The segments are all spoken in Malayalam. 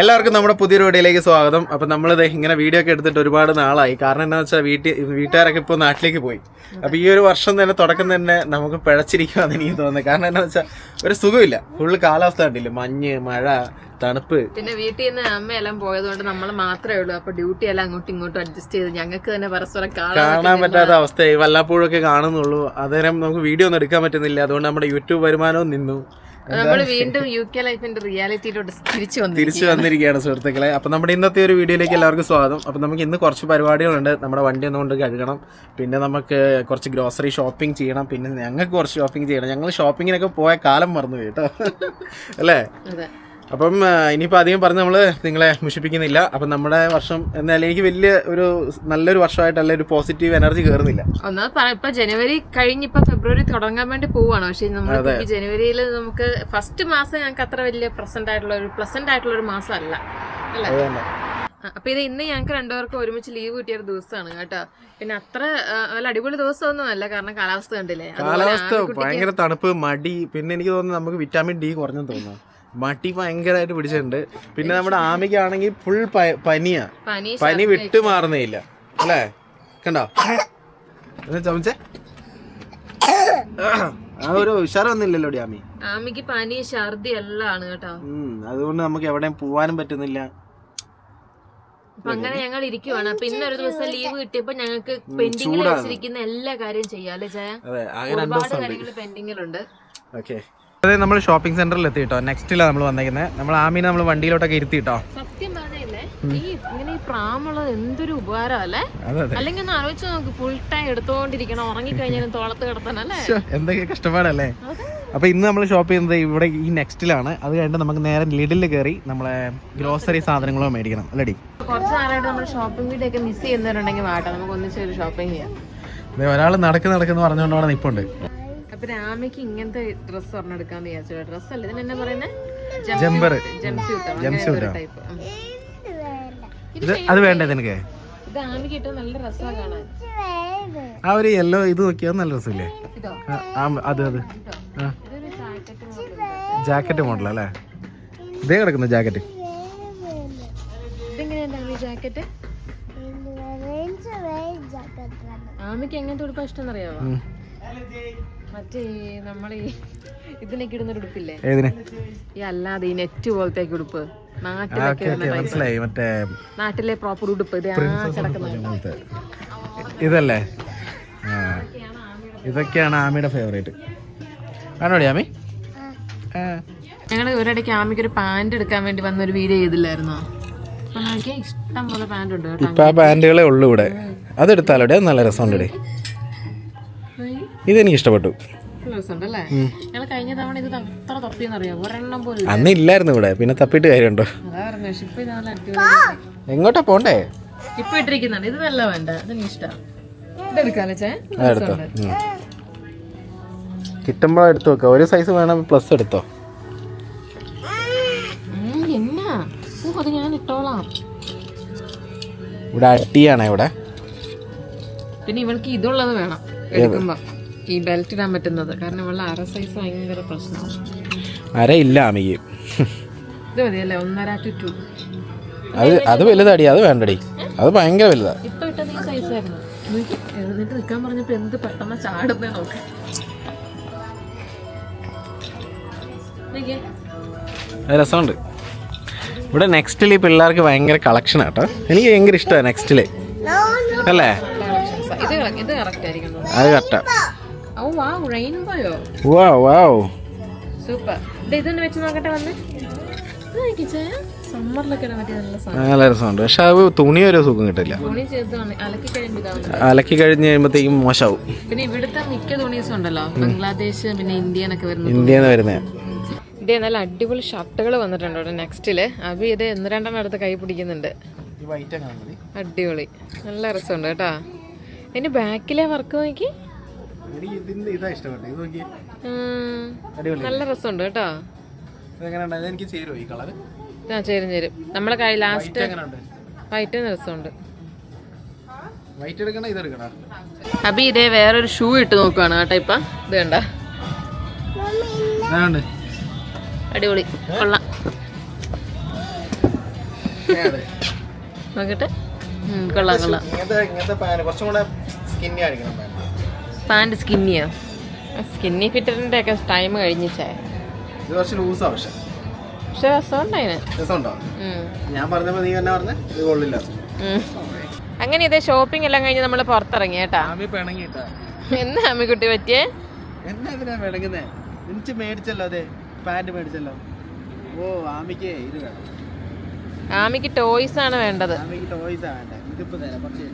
എല്ലാവർക്കും നമ്മുടെ പുതിയൊരു വീഡിയോയിലേക്ക് സ്വാഗതം. അപ്പൊ നമ്മളിത് ഇങ്ങനെ വീഡിയോ ഒക്കെ എടുത്തിട്ട് ഒരുപാട് നാളായി. കാരണം എന്താ വെച്ചാൽ വീട്ടിൽ വീട്ടുകാരൊക്കെ ഇപ്പോൾ നാട്ടിലേക്ക് പോയി. അപ്പൊ ഈ ഒരു വർഷം തന്നെ തുടക്കം തന്നെ നമുക്ക് പിഴച്ചിരിക്കുമെന്ന് എനിക്ക് തോന്നുന്നത് കാരണം എന്താ വെച്ചാൽ ഒരു സുഖമില്ല. ഫുള്ള് കാലാവസ്ഥ കണ്ടില്ല? മഞ്ഞ് മഴ തണുപ്പ്. പിന്നെ വീട്ടിൽ നിന്ന് അമ്മയെല്ലാം പോയതുകൊണ്ട് നമ്മൾ മാത്രമേ ഉള്ളൂ. അപ്പൊ ഡ്യൂട്ടി എല്ലാം അങ്ങോട്ടും ഇങ്ങോട്ടും അഡ്ജസ്റ്റ് ചെയ്ത് ഞങ്ങൾക്ക് തന്നെ പരസ്പരം കാണാൻ കാണാൻ പറ്റാത്ത അവസ്ഥയായി. വല്ലപ്പോഴൊക്കെ കാണുന്നുള്ളൂ. അതേരം നമുക്ക് വീഡിയോ ഒന്നും എടുക്കാൻ പറ്റുന്നില്ല. അതുകൊണ്ട് നമ്മുടെ യൂട്യൂബ് വരുമാനവും നിന്നു. നമ്മൾ വീണ്ടും യു കെ ലൈഫിന്റെ റിയാലിറ്റിയിലോട്ട് തിരിച്ചു വന്നു തിരിച്ചു വന്നിരിക്കുകയാണ് സുഹൃത്തുക്കളെ. അപ്പൊ നമ്മുടെ ഇന്നത്തെ ഒരു വീഡിയോയിലേക്ക് എല്ലാവർക്കും സ്വാഗതം. അപ്പൊ നമുക്ക് ഇന്ന് കുറച്ച് പരിപാടികളുണ്ട്. നമ്മുടെ വണ്ടി ഒന്നുകൊണ്ട് കഴുകണം. പിന്നെ നമുക്ക് കുറച്ച് ഗ്രോസറി ഷോപ്പിംഗ് ചെയ്യണം. പിന്നെ ഞങ്ങൾക്ക് കുറച്ച് ഷോപ്പിംഗ് ചെയ്യണം. ഞങ്ങൾ ഷോപ്പിങ്ങിനൊക്കെ പോയ കാലം മറന്നു കേട്ടോ. അല്ലേ? അപ്പം ഇനിയിപ്പോൾ അധികം പറഞ്ഞ് നമ്മൾ നിങ്ങളെ മുഷിപ്പിക്കുന്നില്ല. അപ്പം നമ്മുടെ വർഷം എന്ന എനിക്ക് വലിയ ഒരു നല്ലൊരു വർഷമായിട്ടല്ല ഒരു പോസിറ്റീവ് എനർജി കയറുന്നില്ല ഒന്നാമത് ഇപ്പൊ ജനുവരി കഴിഞ്ഞ് ഇപ്പൊ ഫെബ്രുവരി തുടങ്ങാൻ വേണ്ടി പോവാണ്. പക്ഷെ നമ്മൾ ജനുവരിയിൽ നമുക്ക് ഫസ്റ്റ് മാസം ഞങ്ങൾക്ക് അത്ര വലിയ പ്രസന്റ് ആയിട്ടുള്ള ഒരു പ്ലസന്റ് ആയിട്ടുള്ള ഒരു മാസം അല്ല? അപ്പൊ ഇത് ഇന്ന് ഞങ്ങൾക്ക് രണ്ടുപേർക്കും ഒരുമിച്ച് ലീവ് കിട്ടിയ ഒരു ദിവസമാണ് കേട്ടോ. പിന്നെ അത്ര നല്ല അടിപൊളി ദിവസമൊന്നും അല്ല കാരണം കാലാവസ്ഥ കണ്ടില്ലേ? കാലാവസ്ഥ ഭയങ്കര തണുപ്പ് മടി. പിന്നെ എനിക്ക് തോന്നുന്നു നമുക്ക് വിറ്റാമിൻ ഡി കുറഞ്ഞു തോന്നുന്നു. മടി ഭയങ്കരമായിട്ട് പിടിച്ചിട്ടുണ്ട്. പിന്നെ നമ്മുടെ ആമിക്കാണെങ്കിൽ ഫുൾ പനിയാ. പനി പനി വിട്ടു മാറുന്നേയില്ല. അല്ലേ? കണ്ടോ? എന്നാ ചമച്ചേ? ആ ഒരു വന്നില്ലല്ലോ ഡി ആമി. ആമിക്ക് പനി ഛർദി എല്ലാം ആണ് കേട്ടോ. അതുകൊണ്ട് നമുക്ക് എവിടെയും പോവാനും പറ്റുന്നില്ല. അപ്പൊ അങ്ങനെ ഞങ്ങൾ ഇരിക്കുവാണ്. പിന്നെ ഒരു ദിവസം ലീവ് കിട്ടിയപ്പോ ഞങ്ങൾക്ക് പെൻഡിങ്ങിൽ വെച്ചിരിക്കുന്ന എല്ലാ കാര്യവും ചെയ്യാം അല്ലേ ജയ? അതെ അങ്ങനെ രണ്ട് ഒരുപാട് കാര്യങ്ങൾ പെൻഡിങ്ങിലുണ്ട് ഓക്കെ. അതെ നമ്മൾ ഷോപ്പിംഗ് സെന്ററിൽ എത്തി കേട്ടോ നെക്സ്റ്റിലാണ് നമ്മൾ വന്നേക്കുന്നത് നമ്മൾ ആമീനെ നമ്മൾ വണ്ടിയിലോട്ടൊക്കെ ഇരുത്തി കേട്ടോ സത്യം പറഞ്ഞില്ലേ? ഈ ഇങ്ങനെ ഈ പ്രാമുള്ളത് എന്തൊരു അല്ലെങ്കിൽ ഒന്ന് ആലോചിച്ച് നോക്ക് ഫുൾ ടൈം എടുത്തോണ്ടിരിക്കണം ഉറങ്ങിക്കഴിഞ്ഞാലും തോളത്ത് എന്തൊക്കെ കഷ്ടപ്പാടല്ലേ? അപ്പൊ ഇന്ന് നമ്മൾ ഷോപ്പ് ചെയ്യുന്നത് ഇവിടെ ഈ നെക്സ്റ്റിലാണ് അത് കഴിഞ്ഞിട്ട് നമുക്ക് നേരെ ലിഡിൽ കയറി നമ്മളെ ഗ്രോസറി സാധനങ്ങളോ മേടിക്കണം. അല്ലടി? കുറച്ച് നാളായിട്ട് നമ്മൾ ഷോപ്പിംഗ് വീഡിയോ ഒക്കെ മിസ് ചെയ്യുന്നവരുണ്ടെങ്കിൽ വാട്ടെ നമുക്ക് ഒന്നിച്ചൊരു ഷോപ്പിംഗ് ചെയ്യാം. ഒരാൾ നടക്ക് നടക്കുന്നു പറഞ്ഞുകൊണ്ടാണ് നിപ്പുണ്ട്. അപ്പൊ രാമയ്ക്ക് ഇങ്ങനത്തെ ഡ്രസ് ഒരെണ്ണം എടുക്കാന്ന് വിചാരിച്ചു ഡ്രസ് അല്ല? ഇതിന് എന്നാ പറയുന്നത് ജംസ്യൂട്ട് അത് വേണ്ടേ നിനക്ക്. ഇത് ഇട്ട നല്ല രസമാണ് കാണാൻ. ആ ഒരു യെല്ലോ ഇത് നോക്കിയാൽ നല്ല രസമില്ലേ അത് അത്. ജാക്കറ്റ് ജാക്കറ്റ് മോഡൽ അല്ലേ? ഇതേ കിടക്കുന്നു ജാക്കറ്റ് ജാക്കറ്റ് ആമിക്ക് എങ്ങനത്തെ ഉടുപ്പാ ഇഷ്ടം അറിയാമോ മറ്റേ നമ്മൾ നമ്മളെ ഈ ഇതിനൊക്കെ ഇടുന്ന ഒരു ഉടുപ്പില്ലേ ഏതിന്? ഈ അല്ലാതെ ഈ നെറ്റ് പോലത്തെ ഉടുപ്പ്. മനസ്സിലായി. മറ്റേ നാട്ടിലെ പ്രോപ്പർ ഉടുപ്പ്. ഇത് കിടക്കുന്നത് ഇതല്ലേ? ഇതൊക്കെയാണ് ആമിയുടെ ഫേവറേറ്റ് ആണോടി ആമി. ഞങ്ങൾ ഒരിടയ്ക്ക് ആമിക്ക് ഒരു പാന്റ് എടുക്കാൻ വേണ്ടി വന്ന ഒരു വീഡിയോ ചെയ്തില്ലായിരുന്നോ ഇഷ്ടം പോലെ പാന്റ് ഉണ്ട് ഇപ്പൊ ആ പാന്റുകളെ ഉള്ളു ഇവിടെ. അതെടുത്താലോടെ അത് നല്ല രസമുണ്ടേ പോലും ഇഷ്ടപ്പെട്ടു അന്ന് ഇല്ലായിരുന്നു ഇവിടെ. പിന്നെ തപ്പിട്ട് കാര്യമുണ്ടോ? എങ്ങോട്ടാ പോണ്ടേ? ഇപ്പൊ ഇട്ടിരിക്കുന്നുണ്ട്. ഇത് വേണ്ട. ഇതെനിക്ക്. കിട്ടുമ്പോൾ എടുത്തു. വെക്കാം. ഒരു സൈസ് വേണം പ്ലസ് എടുത്തോ. ഇവിടെ അട്ടിയാണ് ഇവിടെ. പിന്നെ ഇവൾക്ക് ഇതുള്ളത് വേണം. എടുക്കുമ്പോ. ഈ ബെൽറ്റ് ഇടാൻ പറ്റുന്നത്. കാരണം ഇവളുടെ അര സൈസ് ഭയങ്കര പ്രശ്നമാണ് അര ഇല്ല അമ്മയ്ക്ക് ഇത് മതിയല്ലേ? ഒന്നര ടു ടു അത് അത് വലുതാടി അത് വേണ്ടടി. അത് ഭയങ്കര വലുതാ. ഇപ്പൊ ഇട്ടത് ഈ സൈസ് ആയിരുന്നു. നോക്കി, എഴുന്നേറ്റ് നിൽക്കാൻ പറഞ്ഞപ്പോ എന്ത് പെട്ടെന്ന് ചാടുന്നേ നോക്ക്. രസമുണ്ട്. ഇവിടെ നെക്സ്റ്റിൽ ഈ പിള്ളേർക്ക് ഭയങ്കര കളക്ഷൻ ആട്ടോ എനിക്ക് ഭയങ്കര ഇഷ്ടമാണ് നെക്സ്റ്റിൽ അല്ലേ? ഇത് ഇത് കറക്റ്റ് ആയിരിക്കും. അത് കറക്റ്റാ ഓ വാ റെയിൻബോയോ? വാ വാവ്. സൂപ്പർ. ഇത് ഇതൊന്ന് വെച്ച് നോക്കട്ടെ വന്ന്. നല്ല സാധനം. നല്ല രസമുണ്ട്. പക്ഷെ അത് തുണി ഒരു സുഖം കിട്ടില്ല. അലക്കി കഴിഞ്ഞ് കഴിയുമ്പോഴത്തേക്കും മോശമാവും പിന്നെ ഇവിടുത്തെ മിക്ക തുണീസും ഉണ്ടല്ലോ. ബംഗ്ലാദേശ് പിന്നെ ഇന്ത്യൻ ഒക്കെ വരുന്നത് ഇന്ത്യയിൽ വരുന്നേ. ഇതേ നല്ല അടിപൊളി ഷർട്ടുകൾ വന്നിട്ടുണ്ട് ഇവിടെ നെക്സ്റ്റിൽ. അപ്പൊ ഇത് ഒന്ന് രണ്ടെണ്ണം അടുത്ത് കൈ പിടിക്കുന്നുണ്ട്. അടിപൊളി. നല്ല രസമുണ്ട് കേട്ടാ. അതിന്റെ ബാക്കിലെ വർക്ക് നോക്കി. ഇതാ ഇഷ്ടപ്പെട്ടു ഇത് നോക്കി അടിപൊളി. നല്ല രസമുണ്ട് കേട്ടോ. ഇതെങ്ങനെ എനിക്ക് ചേരുമോ ഈ കളർ ആ ചേരും ചേരും. നമ്മളെ കൈ ലാസ്റ്റ് വൈറ്റ് രസമുണ്ട്. വൈറ്റ് എടുക്കണ? ഇത് എടുക്കണ? അഭി ഇതേ വേറൊരു ഷൂ ഇട്ട് നോക്കുവാണ് കേട്ടോ ഇപ്പൊ. ഇത് കണ്ട. അടിപൊളി. കൊള്ളാം? നോക്കട്ടെ. കൊള്ളാം കൊള്ളാം. ഇങ്ങനത്തെ കുറച്ചും കൂടെ സ്കിന്നി ആയിരിക്കണം പാന്റ് സ്കിന്നിയോ? സ്കിന്നി ഫിറ്ററിന്റെ ഒക്കെ ടൈം കഴിഞ്ഞിച്ചേ ഇത് കുറച്ച് ലൂസാ പക്ഷെ. പക്ഷെ രസമുണ്ടതിന് രസമുണ്ടോ? ഞാൻ പറഞ്ഞപ്പോൾ നീ തന്നെ പറഞ്ഞ ഇത് കൊള്ളില്ല. അങ്ങനെ ഇതേ ഷോപ്പിംഗ് എല്ലാം കഴിഞ്ഞ് നമ്മൾ പുറത്തിറങ്ങി കേട്ടാ. എന്ന് അമ്മിക്കുട്ടി പറ്റിയേ? എന്നാ ഇതിനാ പിണങ്ങുന്നേ? എനിക്ക് മേടിച്ചല്ലോ അതെ പാന്റ് മേടിച്ചല്ലോ. ഓ ആമിക്ക് ഇത് വേണം. ആമിക്ക് ടോയ്സ് ആണ് വേണ്ടത്. ആമിക്ക് ടോയ്സ് വേണ്ട? ഇതിപ്പോ തരാം കുറച്ച്.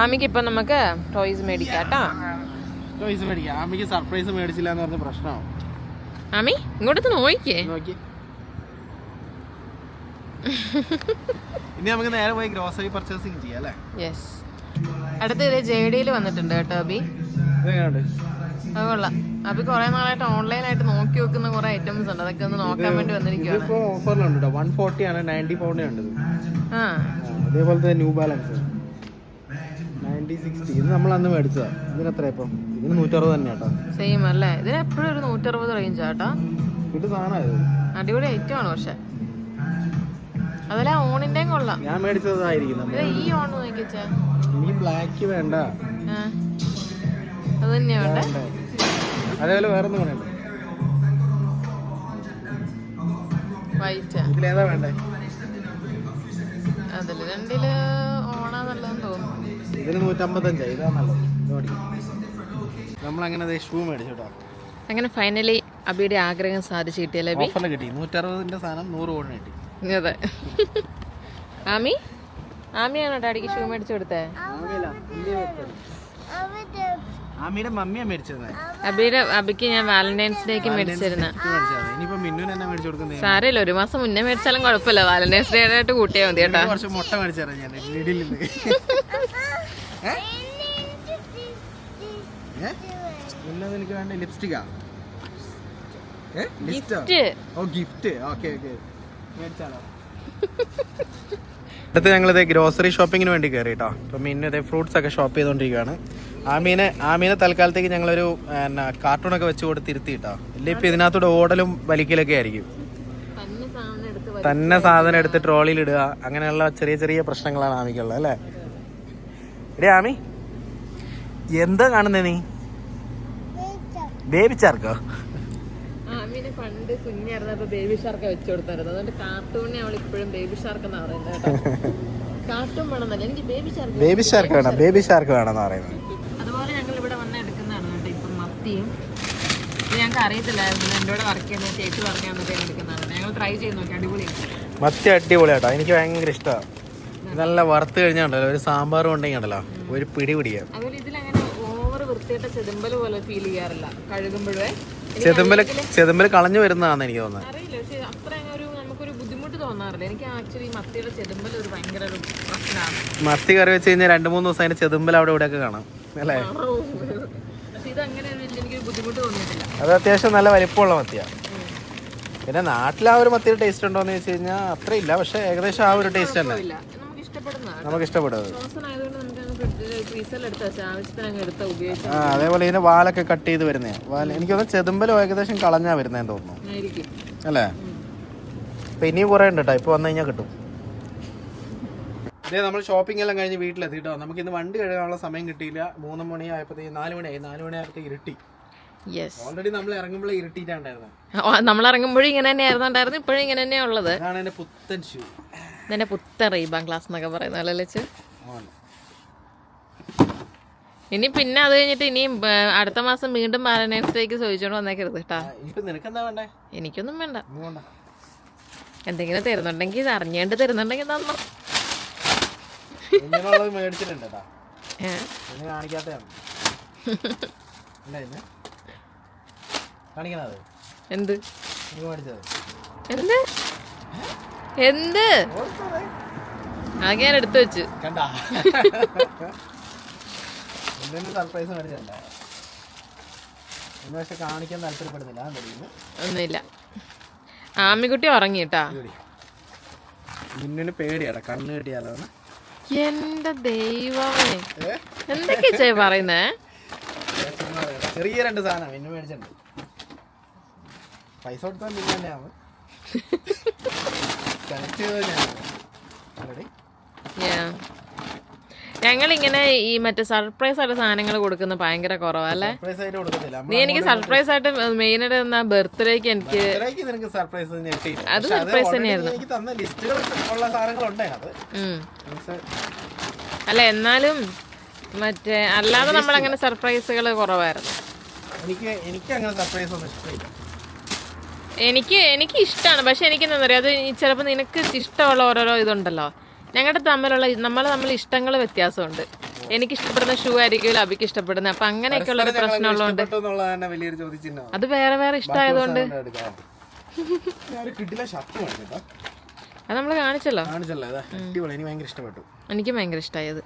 ആമിക്ക് ഇപ്പൊ നമുക്ക് ടോയ്സ് മേടിക്കാം കേട്ടാ ടോയ്സ് മേടിക്കാം. ആമിക്ക് സർപ്രൈസ് മേടിച്ചില്ല എന്ന് പറഞ്ഞ പ്രശ്നമാവും. ആമി ഇങ്ങോട്ട് നോക്കിയേ. നോക്കി. ഇനി നമുക്ക് നേരെ പോയി ഗ്രോസറി പർച്ചേസിംഗ് ചെയ്യാം അല്ലേ? യെസ് അടുത്ത ഇത് ജെ ഡിയിൽ വന്നിട്ടുണ്ട് കേട്ടോ അബി അത് കൊള്ളാം. അബി കുറെ നാളായിട്ട് ഓൺലൈൻ ആയിട്ട് നോക്കി വെക്കുന്ന കുറെ ഐറ്റംസ് ഉണ്ട്. അതൊക്കെ ഒന്ന് നോക്കാൻ വേണ്ടി വന്നിരിക്കുകയാണ് ഓഫറിലുണ്ട് ഉണ്ട് വൺ ഫോർട്ടി ആണ് നയന്റി പൗണ്ട് ഉണ്ട് ആ. അതേപോലെ ന്യൂ ബാലൻസ് നയന്റി സിക്സ്റ്റി. ഇത് നമ്മൾ അന്ന് മേടിച്ചതാ. ഇതിന് എത്ര ഇപ്പം? ഇതിന് നൂറ്ററുപത് തന്നെ കേട്ടോ സെയിം അല്ലേ? ഇതിന് എപ്പോഴും ഒരു നൂറ്ററുപത് റേഞ്ച് ആട്ടോ ഇത് സാധനമായത് അടിപൊളി ഐറ്റം ആണ് പക്ഷെ. അതല്ല ഓണിന്റെയും കൊള്ളാം. ഞാൻ മേടിച്ചതായിരിക്കും ഈ ഓൺ നോക്കിച്ചേ. എനിക്ക് ബ്ലാക്ക് വേണ്ട. അത് തന്നെയാ വേണ്ടേ. അതേപോലെ വേറെ ഒന്നും വേണ്ട വൈറ്റാ ഇതിലേതാ വേണ്ടേ? അതിൽ രണ്ടിൽ ഇതിന് നൂറ്റമ്പത്തഞ്ചാ ഇതാ നല്ലത്. ഇത് മേടിക്കാം നമ്മളങ്ങനെ ഷൂ മേടിച്ചു കേട്ടോ അങ്ങനെ ഫൈനലി അബിയുടെ ആഗ്രഹം സാധിച്ചു കിട്ടിയല്ലേ അബി? ഓഫറിൽ കിട്ടി. നൂറ്ററുപതിന്റെ സാധനം നൂറ് കോടി കിട്ടി. അതെ. ആമി? ആമിയാണോ ഡാഡിക്ക് ഷൂ മേടിച്ചു കൊടുത്തേ? ആമിയുടെ മമ്മിയാ മേടിച്ചത് അബിയുടെ അബിക്ക് ഞാൻ വാലന്റൈൻസ് ഡേക്ക് മേടിച്ചിരുന്ന. ഇനിയിപ്പോ മിന്നുന് എന്നാ മേടിച്ചു കൊടുക്കുന്നത് സാരമില്ല ഒരു മാസം മുന്നേ മേടിച്ചാലും കുഴപ്പമില്ല. വാലന്റൈൻസ് ഡേ ആയിട്ട് കൂട്ടിയാൽ മതി കേട്ടോ. കുറച്ച് മുട്ട മേടിച്ചായിരുന്നു ഞാൻ. പിന്നെ നിനക്ക് വേണ്ട? ലിപ്സ്റ്റിക്കാ? ഓ ഗിഫ്റ്റ് ഓക്കെ ഓക്കെ. മേടിച്ചാലോ? അടുത്ത് ഞങ്ങളിത് ഗ്രോസറി ഷോപ്പിങ്ങിന് വേണ്ടി കയറി കേട്ടോ അപ്പം മീനിന് ഇതേ ഫ്രൂട്ട്സ് ഒക്കെ ഷോപ്പ് ചെയ്തുകൊണ്ടിരിക്കുകയാണ് ആ മീനെ തൽക്കാലത്തേക്ക് ഞങ്ങളൊരു എന്നാ കാർട്ടൂണൊക്കെ വെച്ച് കൊടുത്ത് ഇരുത്തി കേട്ടോ ഇല്ല ഇപ്പം ഇതിനകത്തൂടെ ഓടലും വലിക്കലൊക്കെ ആയിരിക്കും. തന്നെ സാധനം എടുത്ത് തന്നെ സാധനം എടുത്ത് ട്രോളിയിൽ ഇടുക. അങ്ങനെയുള്ള ചെറിയ ചെറിയ പ്രശ്നങ്ങളാണ് ആമിക്കുള്ളത് അല്ലേ? എടേ ആമി. എന്താ കാണുന്നത് നീ? ബേബി ചാർക്കോ ആമിനെ പണ്ട് കുഞ്ഞായിരുന്നപ്പോ ബേബി ഷാർക്ക് വെച്ചു കൊടുത്തായിരുന്നു. അതുകൊണ്ട് കാർട്ടൂണിനെ അവൾ ഇപ്പോഴും ബേബി ഷാർക്ക് എന്നാ പറയുന്നത് കാർട്ടൂൺ വേണമെന്നല്ല എനിക്ക് ബേബി ഷാർക്ക് ബേബി ഷാർക്ക് വേണം ബേബി ഷാർക്ക് വേണമെന്ന് പറയുന്നത്. അതുപോലെ ഞങ്ങൾ ഇവിടെ വന്ന് എടുക്കുന്നതാണ് കേട്ടോ ഇപ്പം മത്തിയും. ഞങ്ങൾക്ക് അറിയത്തില്ലായിരുന്നു എന്റെ കൂടെ വർക്ക് ചെയ്യുന്ന ചേച്ചി വർക്ക് ചെയ്യുന്നതൊക്കെ എടുക്കുന്നതാണ്. ഞങ്ങൾ ട്രൈ ചെയ്ത് നോക്കി അടിപൊളിയാണ് മത്തി അടിപൊളിയാട്ടോ എനിക്ക് ഭയങ്കര ഇഷ്ടമാണ് നല്ല വറുത്ത് കഴിഞ്ഞാണ്ടല്ലോ ഒരു സാമ്പാറും ഉണ്ടെങ്കിൽ ഉണ്ടല്ലോ ഒരു പിടി പിടിക്കാം അതുപോലെ ഇതിലങ്ങനെ ഓവർ വൃത്തിയായിട്ട ചെതുമ്പൽ പോലെ ഫീൽ ചെയ്യാറില്ല കഴുകുമ്പോഴേ. ചെതുമ്പൽ ചെതുമ്പൽ കളഞ്ഞു വരുന്നതാണെന്ന് എനിക്ക് തോന്നുന്നത്. അറിയില്ല പക്ഷെ അത്ര അങ്ങ് ഒരു നമുക്കൊരു ബുദ്ധിമുട്ട് തോന്നാറില്ല. എനിക്ക് ആക്ച്വലി മത്തിയുടെ ചെതുമ്പൽ ഒരു ഭയങ്കര ഒരു പ്രശ്നമാണ് മത്തി കറി വെച്ച് കഴിഞ്ഞാൽ രണ്ട് മൂന്ന് ദിവസം അതിന്റെ ചെതുമ്പൽ അവിടെ ഇവിടെയൊക്കെ കാണാം അല്ലേ? എനിക്കൊരു ബുദ്ധിമുട്ട് തോന്നിയിട്ടില്ല. അത് അത്യാവശ്യം നല്ല വലിപ്പമുള്ള മത്തിയാണ് പിന്നെ നാട്ടിൽ ആ ഒരു മത്തിയുടെ ടേസ്റ്റ് ഉണ്ടോ എന്ന് ചോദിച്ചു കഴിഞ്ഞാൽ അത്രയില്ല പക്ഷെ ഏകദേശം ആ ഒരു ടേസ്റ്റ് തന്നെ. നമുക്ക് നമുക്ക് ഇഷ്ടപ്പെടുന്നത് ആ അതേപോലെ ഇതിന് വാലൊക്കെ കട്ട് ചെയ്ത് വരുന്നേ. വാൽ എനിക്ക് തോന്നുന്നു ചെതുമ്പലും ഏകദേശം കളഞ്ഞാ വരുന്നതെന്ന് തോന്നുന്നു. അല്ലേ? ഇപ്പൊ ഇനിയും കുറെ ഉണ്ട് കേട്ടോ ഇപ്പൊ വന്നു കഴിഞ്ഞാൽ കിട്ടും. ഇതേ നമ്മൾ ഷോപ്പിംഗ് എല്ലാം കഴിഞ്ഞ് വീട്ടിലെത്തി കേട്ടോ നമുക്ക് ഇന്ന് വണ്ടി കഴുകാനുള്ള സമയം കിട്ടിയില്ല. മൂന്ന് മണി ആയപ്പോഴത്തേക്ക് നാല് മണിയായി നാല് മണി ആയപ്പോഴത്തേക്ക് ഇരുട്ടി. യെസ് ഓൾറെഡി നമ്മൾ ഇറങ്ങുമ്പോഴേ ഇരുട്ടിയിട്ടുണ്ടായിരുന്നു. നമ്മൾ ഇറങ്ങുമ്പോഴും ഇങ്ങനെ തന്നെ ആയിരുന്നുണ്ടായിരുന്നു ഇപ്പോഴും ഇങ്ങനെ തന്നെയാണ് ഉള്ളത്. അതാണ് എന്റെ പുത്തൻ ഷൂ ഇതെന്നെ പുത്തൻ റീബാൻ ക്ലാസ് എന്നൊക്കെ പറയുന്ന ലച്ച്? ഇനി പിന്നെ അത് കഴിഞ്ഞിട്ട് ഇനിയും അടുത്ത മാസം വീണ്ടും ഡേക്ക് ചോദിച്ചോണ്ട് വന്നേക്കരുത് കേട്ടാ എനിക്കൊന്നും വേണ്ട. എന്തെങ്കിലും തരുന്നുണ്ടെങ്കിൽ അറിഞ്ഞേണ്ട് തരുന്നുണ്ടെങ്കിൽ തന്നു. എന്ത്? എന്ത്? എന്ത്? ആകെ ഞാൻ എടുത്തു വെച്ച്. സർപ്രൈസ് പക്ഷെ കാണിക്കാൻ താല്പര്യപ്പെടുന്നില്ല ഒന്നുമില്ല. ആമിക്കുട്ടി ഉറങ്ങി കേട്ടാ. മിന്നിന് പേടിയാടാ കണ്ണ് കെട്ടിയാലോ എന്റെ ദൈവമേ. എന്തൊക്കെ ചേ പറയുന്നേ? ചെറിയ രണ്ട് സാധനം മിന്നു മേടിച്ചിട്ടുണ്ട്. പൈസ കൊടുത്താൽ മിന്നു തന്നെയാണ് ചെയ്തത് ഞാൻ. Ready? ഞങ്ങളിങ്ങനെ ഈ മറ്റേ സർപ്രൈസ് ആയിട്ട് സാധനങ്ങൾ കൊടുക്കുന്ന ഭയങ്കര കുറവാ അല്ലേ? Surprise ആയിട്ട് കൊടുക്കത്തില്ല. നീ എനിക്ക് സർപ്രൈസ് ആയിട്ട് മെയിൻ ആയിട്ട് തന്ന ബർത്ത്ഡേക്ക് എനിക്ക് അത് സർപ്രൈസ് തന്നെയായിരുന്നു. അല്ല എന്നാലും മറ്റേ അല്ലാതെ നമ്മൾ അങ്ങനെ സർപ്രൈസുകൾ കുറവായിരുന്നു. എനിക്ക് എനിക്ക് അങ്ങനെ സർപ്രൈസ് ഒന്നും ഇഷ്ടമില്ല. എനിക്ക് എനിക്ക് ഇഷ്ടമാണ് പക്ഷെ എനിക്ക് എന്താ പറയുക അത് ചിലപ്പോൾ നിനക്ക് ഇഷ്ടമുള്ള ഓരോരോ ഇതുണ്ടല്ലോ. ഞങ്ങളുടെ തമ്മിലുള്ള നമ്മൾ തമ്മിൽ ഇഷ്ടങ്ങൾ വ്യത്യാസമുണ്ട്. എനിക്ക് ഇഷ്ടപ്പെടുന്ന ഷൂ ആയിരിക്കും അബിക്ക് ഇഷ്ടപ്പെടുന്നത് അപ്പൊ അങ്ങനെയൊക്കെയുള്ള ഒരു പ്രശ്നമുള്ളതുകൊണ്ട് അത് വേറെ വേറെ ഇഷ്ടമായതുകൊണ്ട് അത് നമ്മൾ കാണിച്ചല്ലോ. കാണിച്ചല്ലോ എനിക്ക് ഭയങ്കര ഇഷ്ടപ്പെട്ടു. എനിക്ക് ഭയങ്കര ഇഷ്ടമായത്